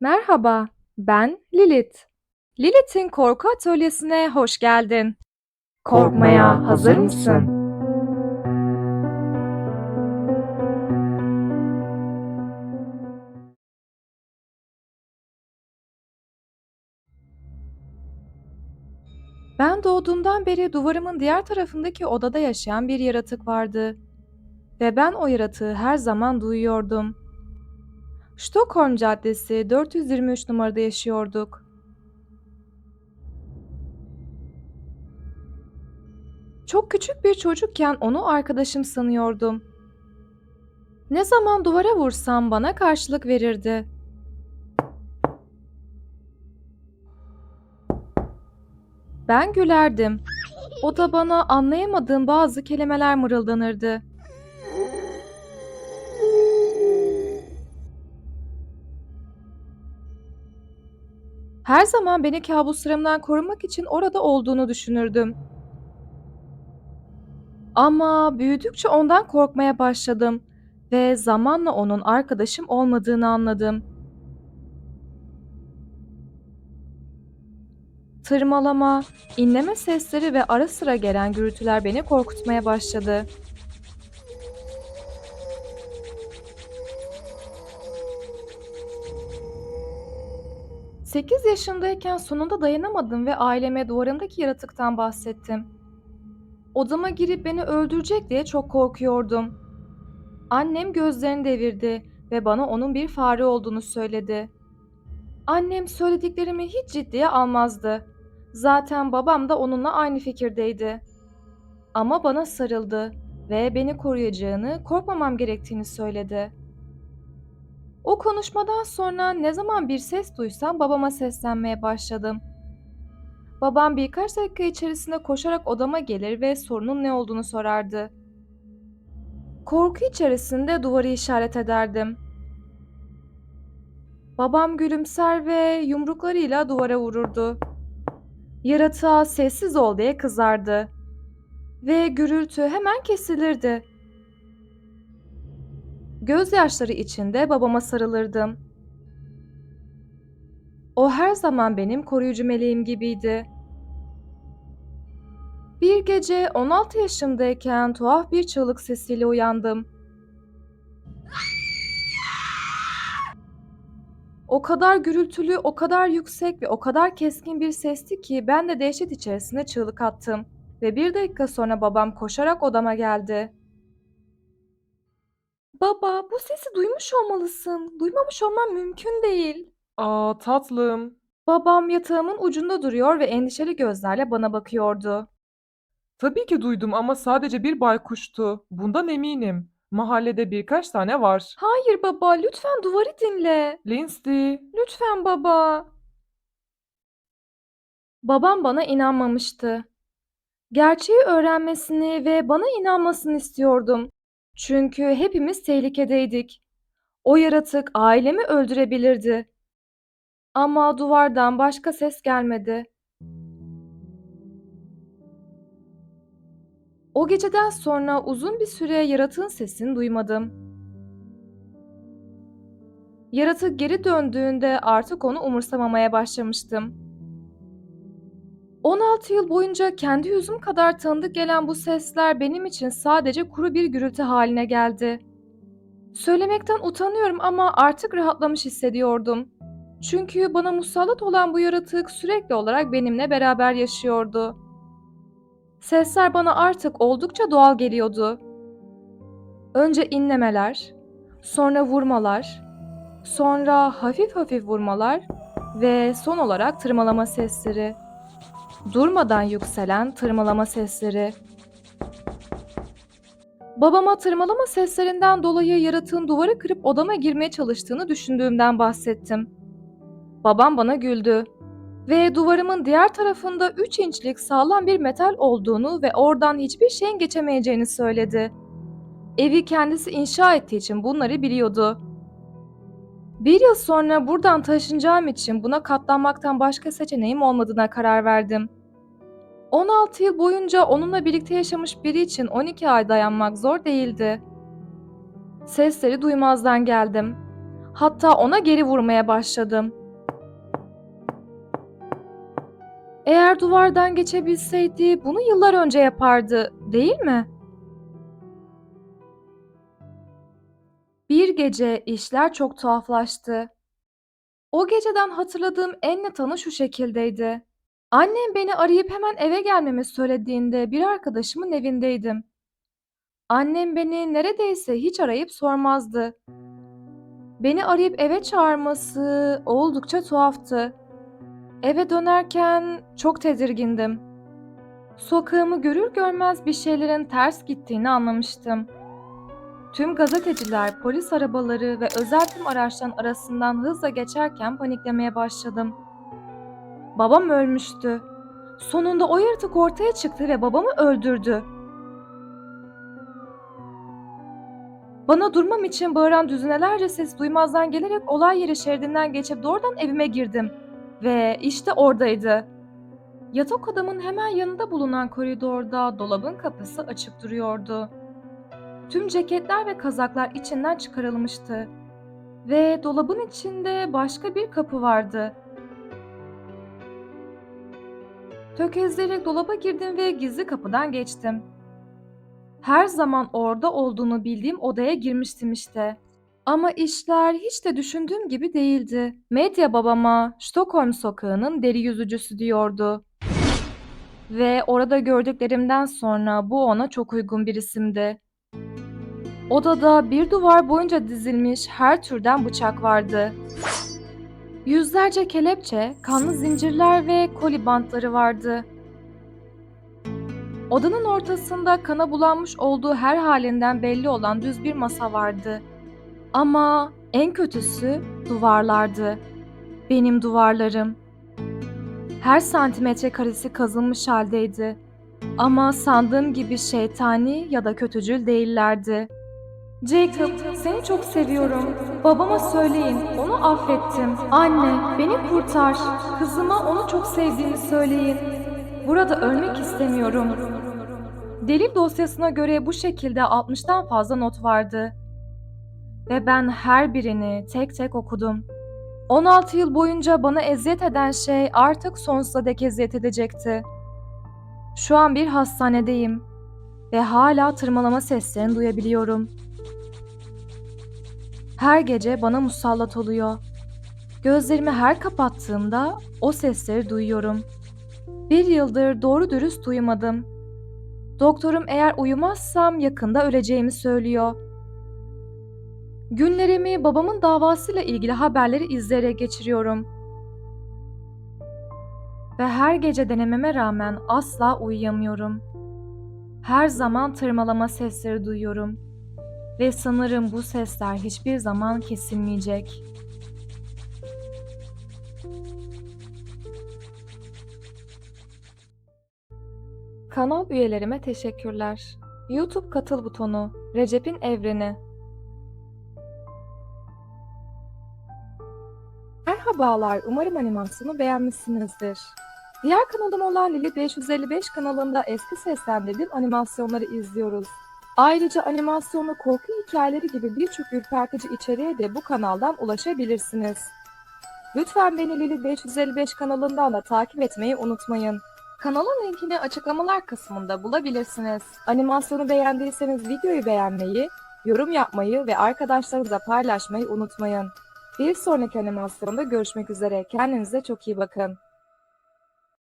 Merhaba, ben Lilith. Lilith'in korku atölyesine hoş geldin. Korkmaya hazır mısın? Ben doğduğumdan beri duvarımın diğer tarafındaki odada yaşayan bir yaratık vardı. Ve ben o yaratığı her zaman duyuyordum. Stockholm Caddesi 423 numarada yaşıyorduk. Çok küçük bir çocukken onu arkadaşım sanıyordum. Ne zaman duvara vursam bana karşılık verirdi. Ben gülerdim. O da bana anlayamadığım bazı kelimeler mırıldanırdı. Her zaman beni kabuslarımdan korumak için orada olduğunu düşünürdüm. Ama büyüdükçe ondan korkmaya başladım ve zamanla onun arkadaşım olmadığını anladım. Tırmalama, inleme sesleri ve ara sıra gelen gürültüler beni korkutmaya başladı. Sekiz yaşındayken sonunda dayanamadım ve aileme duvarımdaki yaratıktan bahsettim. Odama girip beni öldürecek diye çok korkuyordum. Annem gözlerini devirdi ve bana onun bir fare olduğunu söyledi. Annem söylediklerimi hiç ciddiye almazdı. Zaten babam da onunla aynı fikirdeydi. Ama bana sarıldı ve beni koruyacağını, korkmamam gerektiğini söyledi. O konuşmadan sonra ne zaman bir ses duysam babama seslenmeye başladım. Babam birkaç dakika içerisinde koşarak odama gelir ve sorunun ne olduğunu sorardı. Korku içerisinde duvarı işaret ederdim. Babam gülümser ve yumruklarıyla duvara vururdu. Yaratığa sessiz ol diye kızardı. Ve gürültü hemen kesilirdi. Gözyaşları içinde babama sarılırdım. O her zaman benim koruyucu meleğim gibiydi. Bir gece 16 yaşımdayken tuhaf bir çığlık sesiyle uyandım. O kadar gürültülü, o kadar yüksek ve o kadar keskin bir sesti ki ben de dehşet içerisinde çığlık attım. Ve bir dakika sonra babam koşarak odama geldi. Baba, bu sesi duymuş olmalısın. Duymamış olman mümkün değil. Aa tatlım. Babam yatağımın ucunda duruyor ve endişeli gözlerle bana bakıyordu. Tabii ki duydum ama sadece bir baykuştu. Bundan eminim. Mahallede birkaç tane var. Hayır baba, lütfen duvarı dinle. Lindsay, Lütfen baba. Babam bana inanmamıştı. Gerçeği öğrenmesini ve bana inanmasını istiyordum. Çünkü hepimiz tehlikedeydik. O yaratık ailemi öldürebilirdi. Ama duvardan başka ses gelmedi. O geceden sonra uzun bir süre yaratığın sesini duymadım. Yaratık geri döndüğünde artık onu umursamamaya başlamıştım. 16 yıl boyunca kendi yüzüm kadar tanıdık gelen bu sesler benim için sadece kuru bir gürültü haline geldi. Söylemekten utanıyorum ama artık rahatlamış hissediyordum. Çünkü bana musallat olan bu yaratık sürekli olarak benimle beraber yaşıyordu. Sesler bana artık oldukça doğal geliyordu. Önce inlemeler, sonra vurmalar, sonra hafif hafif vurmalar ve son olarak tırmalama sesleri. Durmadan yükselen tırmalama sesleri. Babama tırmalama seslerinden dolayı yaratığın duvarı kırıp odama girmeye çalıştığını düşündüğümden bahsettim. Babam bana güldü ve duvarımın diğer tarafında 3 inçlik sağlam bir metal olduğunu ve oradan hiçbir şeyin geçemeyeceğini söyledi. Evi kendisi inşa ettiği için bunları biliyordu. Bir yıl sonra buradan taşınacağım için buna katlanmaktan başka seçeneğim olmadığına karar verdim. 16 yıl boyunca onunla birlikte yaşamış biri için 12 ay dayanmak zor değildi. Sesleri duymazdan geldim. Hatta ona geri vurmaya başladım. Eğer duvardan geçebilseydi bunu yıllar önce yapardı, değil mi? Bir gece işler çok tuhaflaştı. O geceden hatırladığım en net anı şu şekildeydi. Annem beni arayıp hemen eve gelmemi söylediğinde bir arkadaşımın evindeydim. Annem beni neredeyse hiç arayıp sormazdı. Beni arayıp eve çağırması oldukça tuhaftı. Eve dönerken çok tedirgindim. Sokağımı görür görmez bir şeylerin ters gittiğini anlamıştım. Tüm gazeteciler, polis arabaları ve özel tüm araçların arasından hızla geçerken paniklemeye başladım. Babam ölmüştü. Sonunda o yaratık ortaya çıktı ve babamı öldürdü. Bana durmam için bağıran düzinelerce ses duymazdan gelerek olay yeri şeridinden geçip doğrudan evime girdim. Ve işte oradaydı. Yatak odamın hemen yanında bulunan koridorda dolabın kapısı açık duruyordu. Tüm ceketler ve kazaklar içinden çıkarılmıştı. Ve dolabın içinde başka bir kapı vardı. Tökezleyerek dolaba girdim ve gizli kapıdan geçtim. Her zaman orada olduğunu bildiğim odaya girmiştim işte. Ama işler hiç de düşündüğüm gibi değildi. Medya babama Stockholm sokağının deri yüzücüsü diyordu. Ve orada gördüklerimden sonra bu ona çok uygun bir isimdi. Odada bir duvar boyunca dizilmiş her türden bıçak vardı. Yüzlerce kelepçe, kanlı zincirler ve koli bantları vardı. Odanın ortasında kana bulanmış olduğu her halinden belli olan düz bir masa vardı. Ama en kötüsü duvarlardı. Benim duvarlarım. Her santimetre karesi kazılmış haldeydi. Ama sandığım gibi şeytani ya da kötücül değillerdi. Jacob, seni çok seviyorum. Babama söyleyin, onu affettim. Anne, beni kurtar. Kızıma onu çok sevdiğimi söyleyin. Burada ölmek istemiyorum. Delil dosyasına göre bu şekilde 60'tan fazla not vardı. Ve ben her birini tek tek okudum. 16 yıl boyunca bana eziyet eden şey artık sonsuza dek eziyet edecekti. Şu an bir hastanedeyim ve hala tırmalama seslerini duyabiliyorum. Her gece bana musallat oluyor. Gözlerimi her kapattığımda o sesleri duyuyorum. Bir yıldır doğru dürüst uyumadım. Doktorum eğer uyumazsam yakında öleceğimi söylüyor. Günlerimi babamın davasıyla ilgili haberleri izleyerek geçiriyorum. Ve her gece denememe rağmen asla uyuyamıyorum. Her zaman tırmalama sesleri duyuyorum. Ve sanırım bu sesler hiçbir zaman kesilmeyecek. Kanal üyelerime teşekkürler. YouTube katıl butonu, Recep'in evreni. Merhabalar, umarım animasyonu beğenmişsinizdir. Diğer kanalım olan Lili 555 kanalında eski seslendirdiğim animasyonları izliyoruz. Ayrıca animasyonlu korku hikayeleri gibi birçok ürpertici içeriğe de bu kanaldan ulaşabilirsiniz. Lütfen beni Lili 555 kanalından da takip etmeyi unutmayın. Kanalın linkini açıklamalar kısmında bulabilirsiniz. Animasyonu beğendiyseniz videoyu beğenmeyi, yorum yapmayı ve arkadaşlarınızla paylaşmayı unutmayın. Bir sonraki animasyonda görüşmek üzere. Kendinize çok iyi bakın.